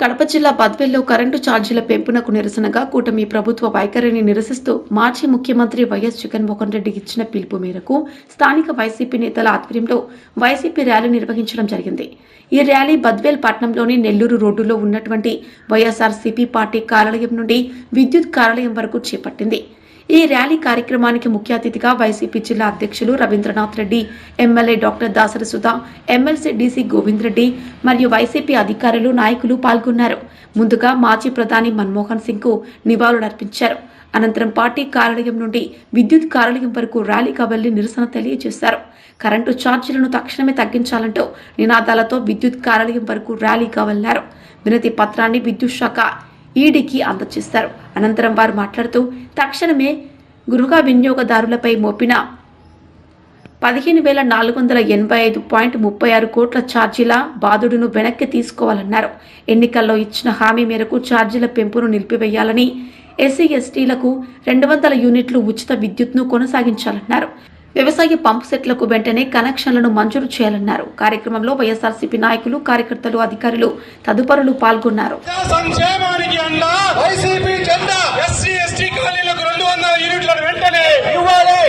కడప జిల్లా బద్వెల్లో కరెంటు ఛార్జీల పెంపునకు నిరసనగా కూటమి ప్రభుత్వ వైఖరిని నిరసిస్తూ మాజీ ముఖ్యమంత్రి వైఎస్ జగన్మోహన్ రెడ్డి ఇచ్చిన పిలుపు మేరకు స్థానిక వైసీపీ నేతల ఆధ్వర్యంలో వైసీపీ ర్యాలీ నిర్వహించడం జరిగింది. ఈ ర్యాలీ బద్వేల్ పట్టణంలోని నెల్లూరు రోడ్డులో ఉన్నటువంటి వైఎస్ఆర్సీపీ పార్టీ కార్యాలయం నుండి విద్యుత్ కార్యాలయం వరకు చేపట్టింది. ఈ ర్యాలీ కార్యక్రమానికి ముఖ్య అతిథిగా వైసీపీ జిల్లా అధ్యక్షులు Ravindranath Reddy MLA doctor Dasari Sudha MLC DC Govind Reddy మరియు వైసీపీ అధికారులు నాయకులు పాల్గొన్నారు. ముందుగా మాజీ ప్రధాని మన్మోహన్ సింగ్కు నివాళులర్పించారు. అనంతరం పార్టీ కార్యాలయం నుండి విద్యుత్ కార్యాలయం వరకు ర్యాలీగా వెళ్ళి నిరసన తెలియజేశారు. కరెంటు ఛార్జీలను తక్షణమే తగ్గించాలంటూ నినాదాలతో విద్యుత్ కార్యాలయం వరకు ర్యాలీగా వెళ్ళారు. వినతి పత్రాన్ని విద్యుత్ శాఖ ఈడీకి అందజేశారు. అనంతరం వారు మాట్లాడుతూ తక్షణమే గృహ వినియోగదారులపై మోపిన పదిహేను వేల నాలుగు వందల ఎనభై ఐదు పాయింట్ ముప్పై ఆరు కోట్ల ఛార్జీల బాధుడును వెనక్కి తీసుకోవాలన్నారు. ఎన్నికల్లో ఇచ్చిన హామీ మేరకు ఛార్జీల పెంపును నిలిపివేయాలని ఎస్సీ ఎస్టీలకు రెండు వందల యూనిట్లు ఉచిత విద్యుత్ను కొనసాగించాలన్నారు. వ్యవసాయ పంపు సెట్లకు వెంటనే కనెక్షన్లను మంజూరు చేయాలన్నారు. కార్యక్రమంలో వైఎస్ఆర్సీపీ నాయకులు కార్యకర్తలు అధికారులు తదుపరులు పాల్గొన్నారు. సంక్షేమానికి వందల యూనిట్లను వెంటనే ఇవ్వాలి.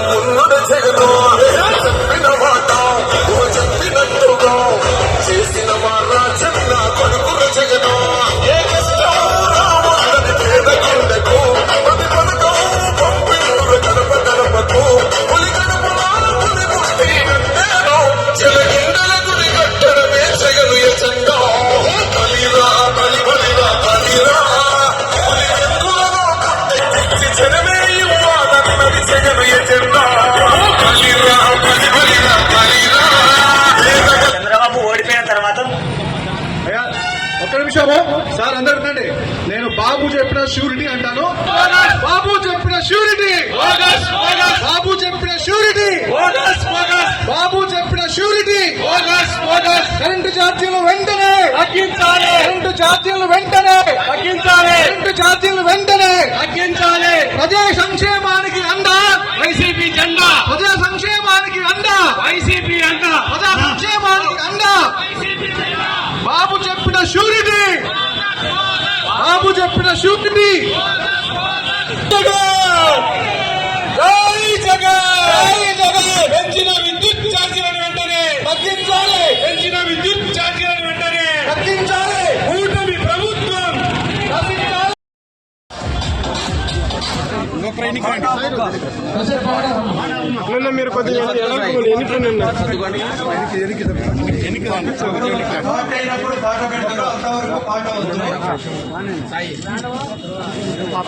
చెప్పిన తమ్మున్నడ సార్ అందరు బాబు చెప్పిన షూరిటీ అంటాను? బాబు చెప్పిన షూరిటీ! బాబు చెప్పిన షూరిటీ! బాబు చెప్పిన షూరిటీ! కరెంటు ఛార్జీలు వెంటనే! తగ్గించాలి! కరెంటు ఛార్జీలు వెంటనే! తగ్గించాలి! కరెంటు ఛార్జీలు వెంటనే! తగ్గించాలి! ప్రజా సంక్షేమానికి అండ! వైసీపీ జెండా! ప్రజా సంక్షేమానికి అండ! వైసీపీ అంట ప్రజా సంక్షేమానికి అండ! బాబు చెప్పిన షూరిటీ! బాబు మీరు కొద్దిగా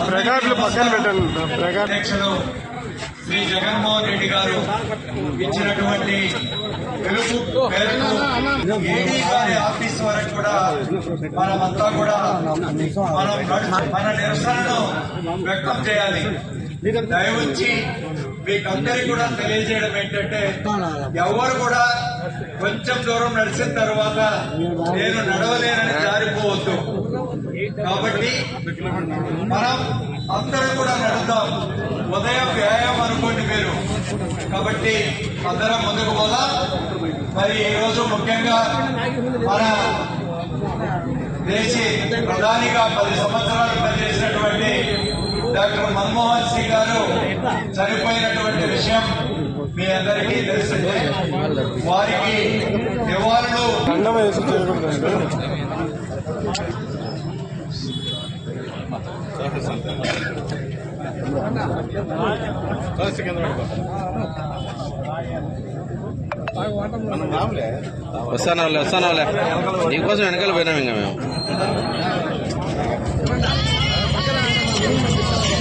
ప్రగాడ్లు పక్కన పెట్టండి ప్రగాడ్. శ్రీ జగన్మోహన్ రెడ్డి గారు ఇచ్చినటువంటి పిలుపు ఏడీ గారి ఆఫీస్ వరకు కూడా మనమంతా కూడా మనం మన నిరసనను వ్యక్తం చేయాలి. దయవచ్చి మీకందరికీ కూడా తెలియజేయడం ఏంటంటే ఎవరు కూడా కొంచెం దూరం నడిచిన తర్వాత నేను నడవలేనని జారిపోవద్దు. కాబట్టి మనం అందరం కూడా నడుద్దాం. ఉదయం వ్యాయామం అనుకోండి మీరు. కాబట్టి అందరం ముందుకు పోదాం. మరి ఈ రోజు ముఖ్యంగా మన దేశీ ప్రధానిగా పది సంవత్సరాలు పనిచేసినటువంటి డాక్టర్ మన్మోహన్ సింగ్ గారు చనిపోయినటువంటి విషయం మీ అందరికీ తెలిసిందే వారికి నివాళులు. వస్తాను వస్తాను నీకోసం వెనకాల పోయినాం ఇంకా మేము.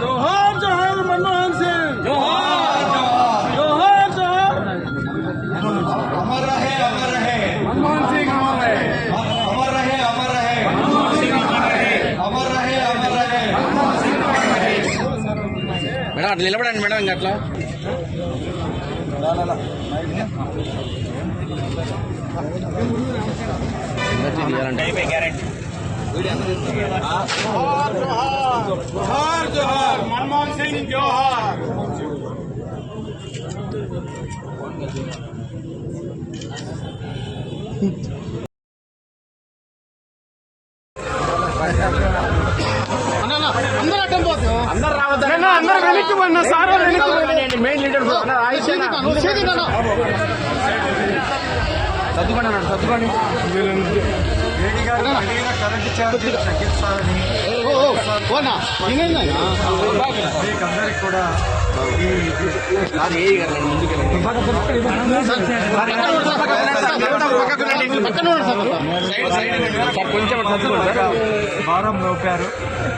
జోహార్ జోహార్ మన్మోహన్ సింగ్ జోహార్ జోహార్ జోహార్ अमर रहे अमर रहे మన్మోహన్ సింగ్ హమారే अमर रहे अमर रहे अमर रहे अमर रहे మేడం అట్లా నిలబడండి మేడం ఇంకా అట్లా అందరికీ తీయాలంటే జోహార్ జోహార్ మన్మోహన్ సింగ్ జోహార్ అందరూ వెనక్కి పడిన సార్ వెనక్కి మెయిన్ లీడర్ సార్ కొంచెం అటు చదువుకోండి సార్ భారం మోపారు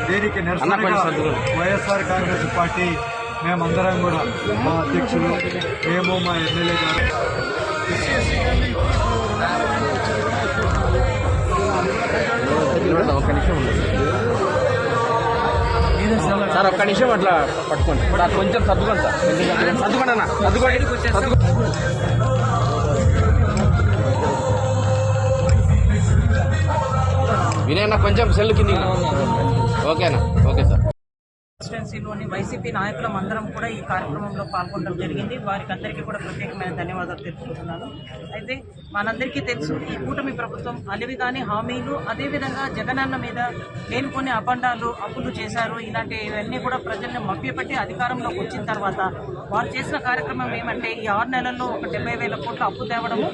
దీనికి సర్దుకోండి. వైఎస్ఆర్ కాంగ్రెస్ పార్టీ మేమందరం కూడా మా అధ్యక్షులు మేము మా ఎమ్మెల్యే గారు ఒక్క నిమిషం ఉండండి. సార్ ఒక్క నిమిషం అట్లా పట్టుకోండి. సార్ కొంచెం సర్దుకోండి సార్. సర్దుకోండి అన్న. సర్దుకోండి. సర్దుకో వినయ్ కొంచెం సెల్ కింది ఓకేనా ఓకే సార్. వైసీపీ నాయకులం అందరం కూడా ఈ కార్యక్రమంలో పాల్గొనడం జరిగింది. వారికి అందరికీ కూడా ప్రత్యేకమైన ధన్యవాదాలు తెలుపుకుంటున్నాను. అయితే మనందరికీ తెలుసు ఈ కూటమి ప్రభుత్వం అలివి కానీ హామీలు అదేవిధంగా జగనన్న మీద లేనిపోని అబండాలు అప్పులు చేశారు. ఇలాంటి ఇవన్నీ కూడా ప్రజల్ని మభ్యపెట్టి అధికారంలోకి వచ్చిన తర్వాత వారు చేసిన కార్యక్రమం ఏమంటే ఈ ఆరు నెలల్లో ఒక డెబ్బై వేల కోట్ల అప్పు తేవడము.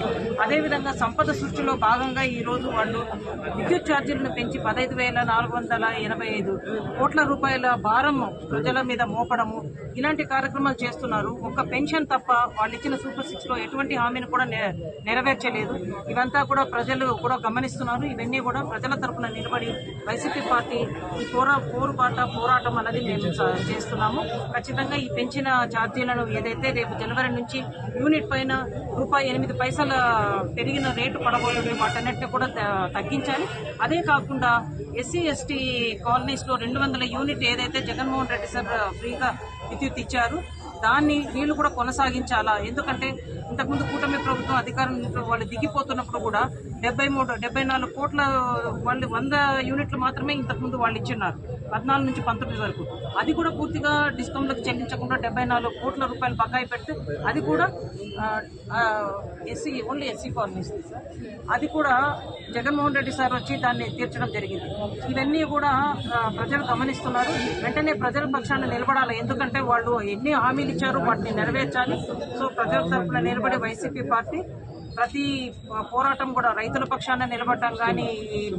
అదేవిధంగా సంపద సృష్టిలో భాగంగా ఈరోజు వాళ్ళు విద్యుత్ ఛార్జీలను పెంచి పదహైదు వేల నాలుగు వందల ఎనభై ఐదు కోట్ల రూపాయల భారం ప్రజల మీద మోపడము ఇలాంటి కార్యక్రమాలు చేస్తున్నారు. ఒక్క పెన్షన్ తప్ప వాళ్ళు ఇచ్చిన సూపర్ సిక్స్లో ఎటువంటి హామీని కూడా నెరవేర్చలేదు. ఇవంతా కూడా ప్రజలు కూడా గమనిస్తున్నారు. ఇవన్నీ కూడా ప్రజల తరపున నిలబడి వైసీపీ పార్టీ ఈ పోరా పోరుబాట పోరాటం అనేది మేము చేస్తున్నాము. ఖచ్చితంగా ఈ పెంచిన ఛార్జీలను ఏదైతే రేపు జనవరి నుంచి యూనిట్ పైన రూపాయి ఎనిమిది పైసల పెరిగిన రేటు పడబోతుంది వాటన్నిటిని కూడా తగ్గించాలి. అదే కాకుండా ఎస్సీ ఎస్టీ కాలనీస్లో రెండు వందల యూనిట్ ఏదైతే జగన్మోహన్ రెడ్డి సార్ ఫ్రీగా విద్యుత్ ఇచ్చారు. దాన్ని వీళ్ళు కూడా కొనసాగించాలా? ఎందుకంటే ఇంతకుముందు కూటమి ప్రభుత్వం అధికారం వాళ్ళు దిగిపోతున్నప్పుడు కూడా డెబ్బై మూడు డెబ్బై నాలుగు కోట్ల వాళ్ళు వంద యూనిట్లు మాత్రమే ఇంతకుముందు వాళ్ళు ఇచ్చిన్నారు. పద్నాలుగు నుంచి పంతొమ్మిది వరకు. అది కూడా పూర్తిగా డిస్కౌంట్లకు చెల్లించకుండా డెబ్బై నాలుగు కోట్ల రూపాయలు బకాయి పెడితే అది కూడా SC only SC colonies sir అది కూడా జగన్మోహన్ రెడ్డి సార్ వచ్చి దాన్ని తీర్చడం జరిగింది. ఇవన్నీ కూడా ప్రజలు గమనిస్తున్నారు. వెంటనే ప్రజల పక్షాన్ని నిలబడాలి. ఎందుకంటే వాళ్ళు ఎన్ని హామీలు ఇచ్చారో వాటిని నెరవేర్చాలి. సో ప్రజల తరఫున నిలబడి వైసీపీ పార్టీ ప్రతి పోరాటం కూడా రైతుల పక్షాన నిలబడటం కానీ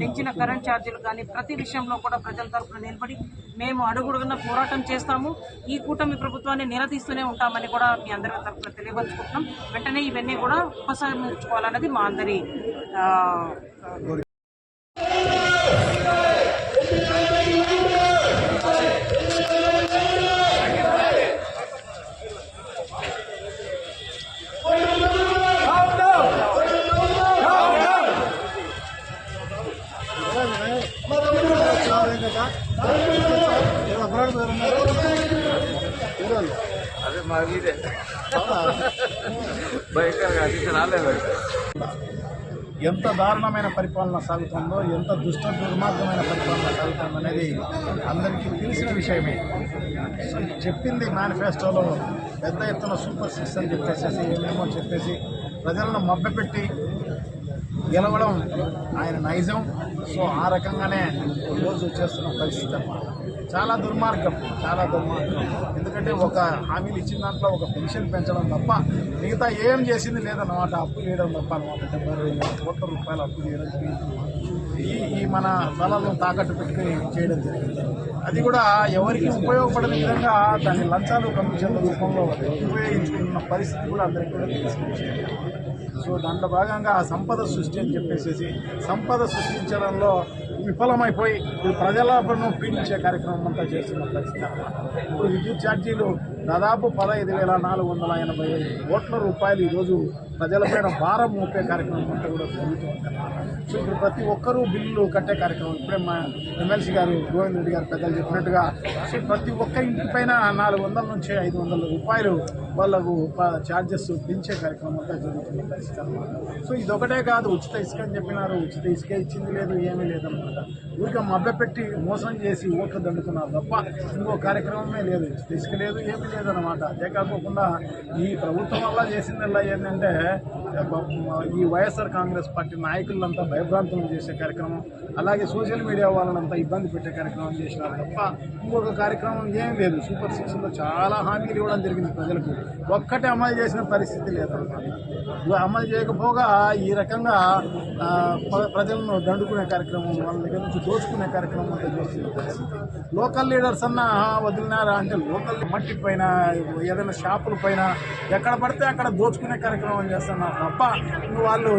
పెంచిన కరెంట్ ఛార్జీలు కానీ ప్రతి విషయంలో కూడా ప్రజల తరఫున నిలబడి మేము అడుగుడుగున పోరాటం చేస్తాము. ఈ కూటమి ప్రభుత్వాన్ని నిలదీస్తూనే ఉంటామని కూడా మీ అందరి తరఫున తెలియపరుచుకుంటున్నాం. వెంటనే ఇవన్నీ కూడా ఉపసంహరించుకోవాలన్నది మా అందరి అదే మా ఇదే బయట రాలేదు. ఎంత దారుణమైన పరిపాలన సాగుతుందో ఎంత దుష్ట దుర్మార్గమైన పరిపాలన సాగుతుందో అనేది అందరికీ తెలిసిన విషయమే. చెప్పింది మేనిఫెస్టోలో పెద్ద ఎత్తున సూపర్ సిక్స్ అని చెప్పేసి ఏమేమో చెప్పేసి ప్రజలను మభ్యపెట్టి గెలవడం ఆయన నైజం. సో ఆ రకంగానే రోజు చేస్తున్న పరిస్థితి అన్నమాట. చాలా దుర్మార్గం చాలా దుర్మార్గం. ఎందుకంటే ఒక హామీలు ఇచ్చిన దాంట్లో ఒక పెన్షన్ పెంచడం తప్ప మిగతా ఏం చేసింది లేదన్నమాట అప్పు చేయడం తప్ప అనమాట డెబ్బై వేల కోట్ల రూపాయలు అప్పు చేయడం జరిగింది. ఈ ఈ మన స్థలాలను తాకట్టు పెట్టుకుని చేయడం జరిగింది. అది కూడా ఎవరికి ఉపయోగపడని విధంగా దాన్ని లంచాలు కమిషన్ల రూపంలో ఉపయోగించుకున్న పరిస్థితి కూడా అందరికీ కూడా తెలిసిన సో దాంట్లో భాగంగా ఆ సంపద సృష్టి అని చెప్పేసి సంపద సృష్టించడంలో విఫలమైపోయి ఇప్పుడు ప్రజలను పీడించే కార్యక్రమం అంతా చేస్తున్న పరిస్థితి ఇప్పుడు విద్యుత్ ఛార్జీలు దాదాపు పదహైదు వేల నాలుగు వందల ఎనభై కోట్ల రూపాయలు ఈరోజు ప్రజలపైన భారం మోపే కార్యక్రమం అంతా కూడా జరుగుతుంది సో ఇప్పుడు ప్రతి ఒక్కరూ బిల్లులు కట్టే కార్యక్రమం ఇప్పుడే మా ఎమ్మెల్సీ గారు గోవింద్ రెడ్డి గారు పెద్దలు చెప్పినట్టుగా సో ప్రతి ఒక్క ఇంటి పైన నాలుగు వందల నుంచి ఐదు వందల రూపాయలు వాళ్ళకు ఛార్జెస్ పెంచే కార్యక్రమం అంతా జరుగుతుంది పరిస్థితి అన్నమాట. సో ఇదొకటే కాదు ఉచిత ఇసుక అని చెప్పినారు ఉచిత ఇసుక ఇచ్చింది లేదు ఏమీ లేదనమాట ఊరికే మభ్యపెట్టి మోసం చేసి ఓట్లు దండుకున్నారు తప్ప ఇంకో కార్యక్రమమే లేదు. ఉచిత ఇసుక లేదు ఏమీ లేదనమాట అదే కాకుండా ఈ ప్రభుత్వం వల్ల చేసిందల్లా ఏంటంటే ఈ వైఎస్ఆర్ కాంగ్రెస్ పార్టీ నాయకులంతా భయభ్రాంతులు చేసే కార్యక్రమం అలాగే సోషల్ మీడియా వాళ్ళనంతా ఇబ్బంది పెట్టే కార్యక్రమం చేసినారు తప్ప ఇంకొక కార్యక్రమం ఏం లేదు. సూపర్ సిక్స్లో చాలా హామీలు ఇవ్వడం జరిగింది ప్రజలకు. ఒక్కటే అమలు చేసిన పరిస్థితి లేదన్నమాట అమలు చేయకపోగా ఈ రకంగా ప్ర- ప్రజలను దండుకునే కార్యక్రమం వాళ్ళ దగ్గర నుంచి దోచుకునే కార్యక్రమం అంతా చేస్తున్న పరిస్థితి. లోకల్ లీడర్స్ అన్న వదిలినారా? అంటే లోకల్ మట్టి పైన ఏదైనా షాపుల పైన ఎక్కడ పడితే అక్కడ దోచుకునే కార్యక్రమం చేస్తున్నారు తప్ప వాళ్ళు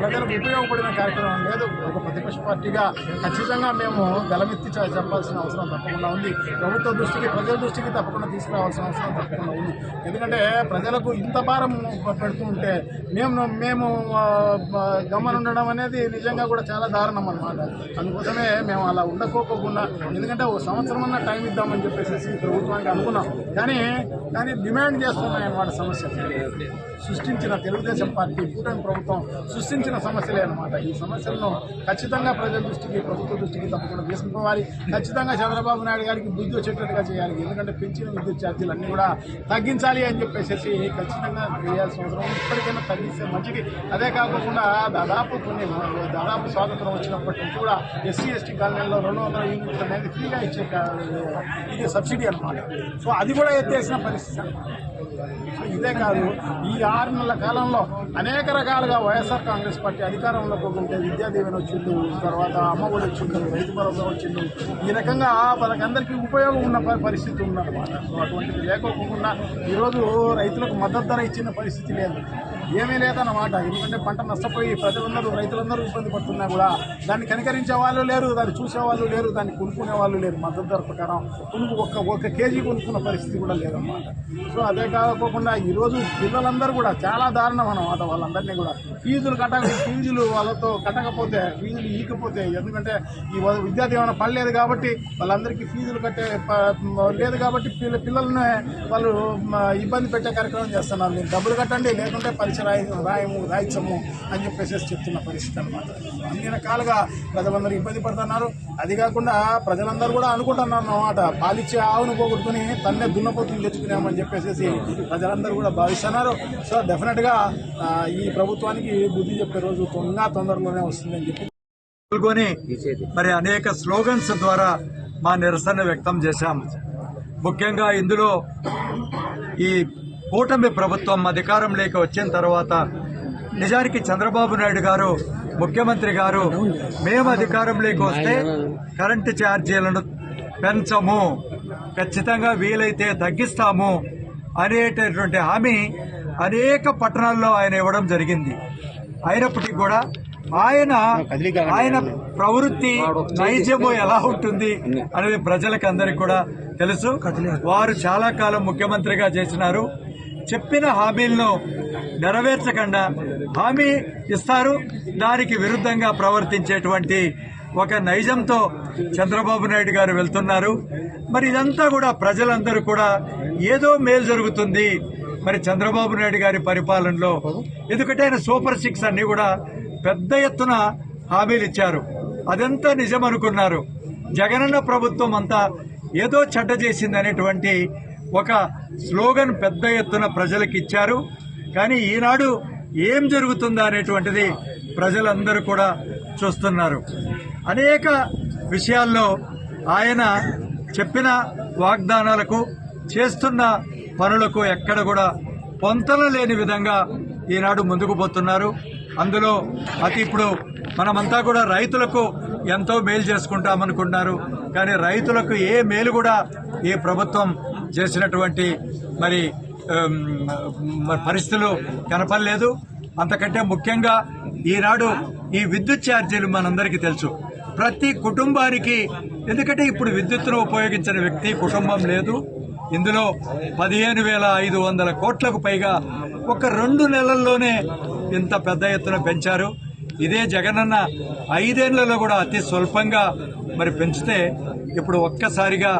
ప్రజలకు ఉపయోగపడిన కార్యక్రమం లేదు. ఒక ప్రతిపక్ష పార్టీగా ఖచ్చితంగా మేము గలమెత్తి చెప్పాల్సిన అవసరం తప్పకుండా ఉంది. ప్రభుత్వ దృష్టికి ప్రజల దృష్టికి తప్పకుండా తీసుకురావాల్సిన అవసరం తప్పకుండా ఉంది. ఎందుకంటే ప్రజలకు ఇంత భారం పెడుతూ ఉంటే మేము మేము ఆ, ఉండడం అనేది నిజంగా కూడా చాలా దారుణం అన్నమాట. అందుకోసమే మేము అలా ఉండకోకుండా ఎందుకంటే ఒక సంవత్సరం అన్న టైం ఇద్దామని చెప్పేసి ప్రభుత్వానికి అనుకున్నాం. కానీ కానీ డిమాండ్ చేస్తున్నాయి అన్నమాట సమస్యలు సృష్టించిన తెలుగుదేశం పార్టీ కూటమి ప్రభుత్వం సృష్టించిన సమస్యలే అన్నమాట. ఈ సమస్యలను ఖచ్చితంగా ప్రజల దృష్టికి ప్రభుత్వ దృష్టికి తప్పకుండా తీసుకుపోవాలి. ఖచ్చితంగా చంద్రబాబు నాయుడు గారికి బుద్ధి వచ్చేటట్టుగా చేయాలి. ఎందుకంటే పెంచిన విద్యుత్ ఛార్జీలు అన్నీ కూడా తగ్గించాలి అని చెప్పేసి ఖచ్చితంగా చేయాల్సిన అవసరం ఇప్పటికైనా తగ్గిస్తే మంచిది. అదే కాకుండా దాదాపు కొన్ని దాదాపు స్వాతంత్రం వచ్చినప్పటి నుంచి కూడా ఎస్సీ ఎస్టీ కాలనీలో రెండు వందల యూనిట్లు అనేది ఫ్రీగా ఇచ్చే ఇది సబ్సిడీ అన్నమాట. సో అది కూడా ఎత్తేసిన పరిస్థితి. అన్నమాట ఇదే కాదు ఈ ఆరు నెలల కాలంలో అనేక రకాలుగా వైఎస్ఆర్ కాంగ్రెస్ పార్టీ అధికారంలోకి ఉంటే విద్యాదీవెన వచ్చిండు తర్వాత అమ్మఒడి వచ్చిండు రైతు భరోసా వచ్చిండు. ఈ రకంగా వాళ్ళకందరికీ ఉపయోగం ఉన్న పరిస్థితి ఉందన్నమాట సో అటువంటిది లేకోకుండా ఈరోజు రైతులకు మద్దతు ధర ఇచ్చిన పరిస్థితి లేదు. ఏమీ లేదన్నమాట. ఎందుకంటే పంట నష్టపోయి ప్రజలందరూ రైతులందరూ ఇబ్బంది పడుతున్నా కూడా దాన్ని కనికరించే వాళ్ళు లేరు దాన్ని చూసే వాళ్ళు లేరు దాన్ని కొనుక్కునే వాళ్ళు లేరు మద్దతు ధర ప్రకారం. కొనుక్కు ఒక్క ఒక్క కేజీ కొనుక్కున్న పరిస్థితి కూడా లేదన్నమాట. సో అదే కాకుండా ఈరోజు పిల్లలందరూ కూడా చాలా దారుణం అన్నమాట వాళ్ళందరినీ కూడా. ఫీజులు కట్ట ఫీజులు వాళ్ళతో కట్టకపోతే ఫీజులు ఈకపోతే ఎందుకంటే ఈ వ- విద్యా పడలేదు కాబట్టి వాళ్ళందరికీ ఫీజులు కట్టే ప- లేదు కాబట్టి పిల్ల పిల్లల్ని వాళ్ళు ఇబ్బంది పెట్టే కార్యక్రమం చేస్తున్నారు. మీరు డబ్బులు కట్టండి లేకుంటే పరిచయం రాయి రాయము రాయించము అని చెప్పేసి చెప్తున్న పరిస్థితి అనమాట అన్ని రకాలుగా ప్రజలందరూ ఇబ్బంది పడుతున్నారు. అది కాకుండా ప్రజలందరూ కూడా అనుకుంటున్నారు అన్నమాట. పాలిచ్చే ఆవును పోగొట్టుకుని తన్నే దున్నపోతులు తెచ్చుకున్నామని చెప్పేసి ప్రజలందరూ కూడా భావిస్తున్నారు. సో డెఫినెట్గా ఈ ప్రభుత్వానికి బుద్ధి చెప్పే రోజు తొందరగా తొందరలోనే వస్తుందని చెప్పి పాల్గొని మరి అనేక స్లోగన్స్ ద్వారా మా నిరసన వ్యక్తం చేశాం. ముఖ్యంగా ఇందులో ఈ కూటమి ప్రభుత్వం అధికారంలోకి వచ్చిన తర్వాత నిజానికి చంద్రబాబు నాయుడు గారు ముఖ్యమంత్రి గారు మేము అధికారంలోకి వస్తే కరెంటు ఛార్జీలను పెంచము ఖచ్చితంగా వీలైతే తగ్గిస్తాము అనేటటువంటి హామీ అనేక పట్టణాల్లో ఆయన ఇవ్వడం జరిగింది. అయినప్పటికీ కూడా ఆయన ఆయన ప్రవృత్తి నైజము ఎలా ఉంటుంది అనేది ప్రజలకు అందరికి కూడా తెలుసు. వారు చాలా కాలం ముఖ్యమంత్రిగా చేసినారు. చెప్పిన హామీలను నెరవేర్చకుండా హామీ ఇస్తారు. దానికి విరుద్ధంగా ప్రవర్తించేటువంటి ఒక నైజంతో చంద్రబాబు నాయుడు గారు వెళ్తున్నారు. మరి ఇదంతా కూడా ప్రజలందరూ కూడా ఏదో మేలు జరుగుతుంది. మరి చంద్రబాబు నాయుడు గారి పరిపాలనలో ఎందుకంటే ఆయన సూపర్ సిక్స్ అన్ని కూడా పెద్ద ఎత్తున హామీలు ఇచ్చారు. అదంతా నిజం అనుకున్నారు జగనన్న ప్రభుత్వం అంతా ఏదో చెడ్డ చేసింది అనేటువంటి ఒక స్లోగన్ పెద్ద ఎత్తున ప్రజలకు ఇచ్చారు. కానీ ఈనాడు ఏం జరుగుతుందా అనేటువంటిది ప్రజలందరూ కూడా చూస్తున్నారు. అనేక విషయాల్లో ఆయన చెప్పిన వాగ్దానాలకు చేస్తున్న పనులకు ఎక్కడ కూడా పొంతన లేని విధంగా ఈనాడు ముందుకు పోతున్నారు. అందులో అతి ఇప్పుడు మనమంతా కూడా రైతులకు ఎంతో మేలు చేసుకుంటామనుకున్నారు కానీ రైతులకు ఏ మేలు కూడా ఈ ప్రభుత్వం చేసినటువంటి మరి పరిస్థితులు కనపడలేదు. అంతకంటే ముఖ్యంగా ఈనాడు ఈ విద్యుత్ ఛార్జీలు మనందరికీ తెలుసు. ప్రతి కుటుంబానికి ఎందుకంటే ఇప్పుడు విద్యుత్తును ఉపయోగించిన వ్యక్తి కుటుంబం లేదు. ఇందులో పదిహేను వేల ఐదు వందల కోట్లకు పైగా ఒక రెండు నెలల్లోనే ఇంత పెద్ద ఎత్తున పెంచారు. ఇదే జగనన్న ఐదేళ్ళలో కూడా అతి స్వల్పంగా మరి పెంచితే ఇప్పుడు ఒక్కసారిగా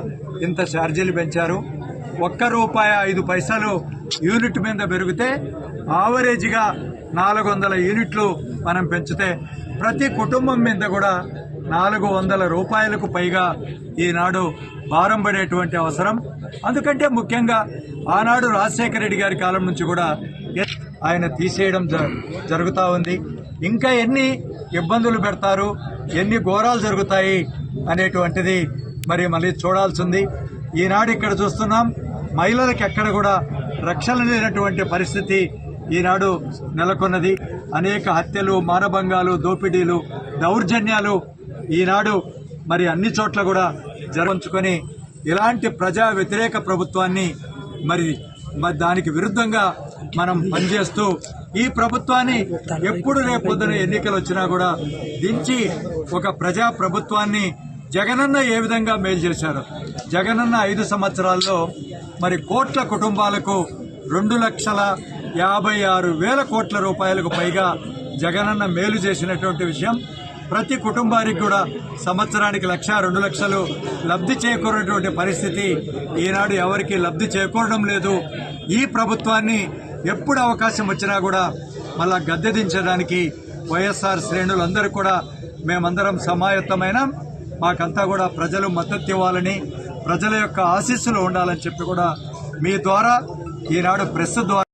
ఇంత ఛార్జీలు పెంచారు. ఒక్క రూపాయి ఐదు పైసలు యూనిట్ మీద పెరిగితే ఆవరేజ్గా నాలుగు వందల యూనిట్లు మనం పెంచితే ప్రతి కుటుంబం మీద కూడా నాలుగు వందల రూపాయలకు పైగా ఈనాడు భారం పడేటువంటి అవసరం. అందుకంటే ముఖ్యంగా ఆనాడు రాజశేఖర రెడ్డి గారి కాలం నుంచి కూడా ఆయన తీసేయడం జ- ఉంది. ఇంకా ఎన్ని ఇబ్బందులు పెడతారు ఎన్ని ఘోరాలు జరుగుతాయి అనేటువంటిది మరి మళ్ళీ చూడాల్సింది ఈనాడు ఇక్కడ చూస్తున్నాం. మహిళలకు ఎక్కడ కూడా రక్షణ లేనటువంటి పరిస్థితి ఈనాడు నెలకొన్నది. అనేక హత్యలు మానభంగాలు దోపిడీలు దౌర్జన్యాలు ఈనాడు మరి అన్ని చోట్ల కూడా జరగించుకొని ఇలాంటి ప్రజా వ్యతిరేక ప్రభుత్వాన్ని మరి మరి దానికి విరుద్ధంగా మనం పనిచేస్తూ ఈ ప్రభుత్వాన్ని ఎప్పుడు రేపొద్దున ఎన్నికలు వచ్చినా కూడా దించి ఒక ప్రజా ప్రభుత్వాన్ని జగనన్న ఏ విధంగా మేలు చేశారు? జగనన్న ఐదు సంవత్సరాల్లో మరి కోట్ల కుటుంబాలకు రెండు లక్షల యాభై ఆరు వేల కోట్ల రూపాయలకు పైగా జగనన్న మేలు చేసినటువంటి విషయం. ప్రతి కుటుంబానికి కూడా సంవత్సరానికి లక్ష రెండు లక్షలు లబ్ధి చేకూరినటువంటి పరిస్థితి ఈనాడు ఎవరికి లబ్ధి చేకూరడం లేదు. ఈ ప్రభుత్వాన్ని ఎప్పుడు అవకాశం వచ్చినా కూడా మళ్ళా గద్దె దించడానికి వైఎస్ఆర్ శ్రేణులందరూ కూడా మేమందరం సమాయత్తమైన. మాకంతా కూడా ప్రజలు మద్దతు ఇవ్వాలని ప్రజల యొక్క ఆశీస్సులు ఉండాలని చెప్పి కూడా మీ ద్వారా ఈనాడు ప్రెస్ ద్వారా